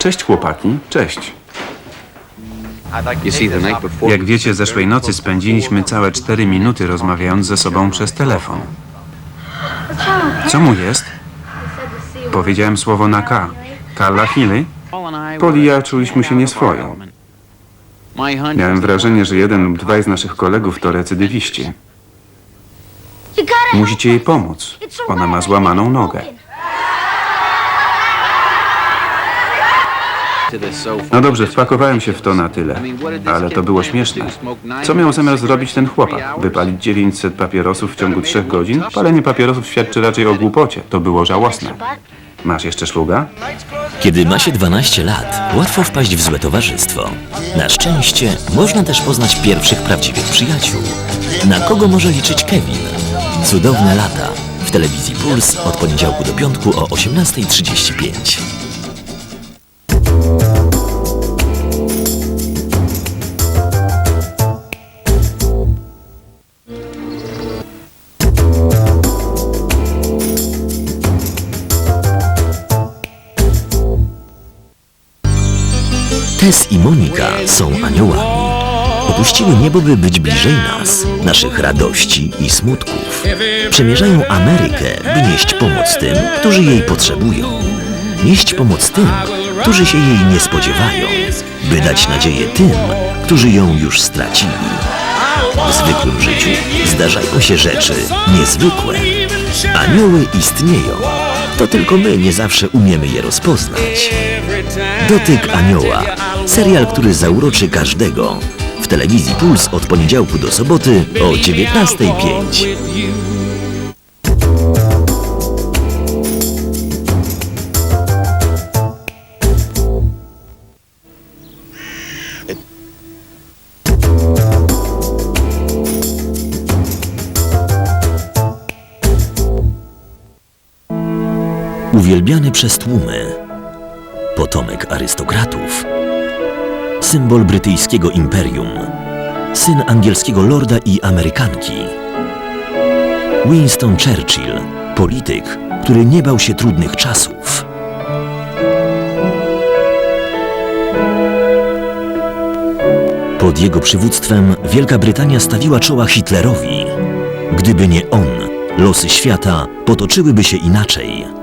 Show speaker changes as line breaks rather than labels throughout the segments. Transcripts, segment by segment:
Cześć chłopaki, cześć. Jak wiecie, zeszłej nocy spędziliśmy całe cztery minuty rozmawiając ze sobą przez telefon. Co mu jest? Powiedziałem słowo na K. Karla Healy? Poli i ja czuliśmy się nieswojo. Miałem wrażenie, że jeden lub dwaj z naszych kolegów to recydywiści. Musicie jej pomóc. Ona ma złamaną nogę. No dobrze, wpakowałem się w to na tyle. Ale to było śmieszne. Co miał zamiar zrobić ten chłopak? Wypalić 900 papierosów w ciągu trzech godzin? Palenie papierosów świadczy raczej o głupocie. To było żałosne. Masz jeszcze szluga?
Kiedy ma się 12 lat, łatwo wpaść w złe towarzystwo. Na szczęście można też poznać pierwszych prawdziwych przyjaciół. Na kogo może liczyć Kevin? Cudowne lata. W telewizji Puls od poniedziałku do piątku o 18.35. Tess i Monika są aniołami. Opuściły niebo, by być bliżej nas, naszych radości i smutków. Przemierzają Amerykę, by nieść pomoc tym, którzy jej potrzebują. Nieść pomoc tym, którzy się jej nie spodziewają, by dać nadzieję tym, którzy ją już stracili. W zwykłym życiu zdarzają się rzeczy niezwykłe. Anioły istnieją. To tylko my nie zawsze umiemy je rozpoznać. Dotyk Anioła. Serial, który zauroczy każdego. W telewizji Puls od poniedziałku do soboty o 19.05. Uwielbiany przez tłumy. Potomek arystokratów. Symbol brytyjskiego imperium. Syn angielskiego lorda i Amerykanki. Winston Churchill, polityk, który nie bał się trudnych czasów. Pod jego przywództwem Wielka Brytania stawiła czoła Hitlerowi. Gdyby nie on, losy świata potoczyłyby się inaczej.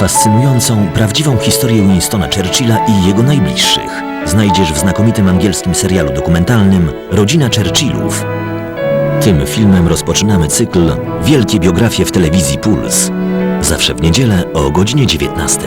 Fascynującą, prawdziwą historię Winstona Churchilla i jego najbliższych znajdziesz w znakomitym angielskim serialu dokumentalnym Rodzina Churchillów. Tym filmem rozpoczynamy cykl Wielkie biografie w telewizji Puls. Zawsze w niedzielę o godzinie 19.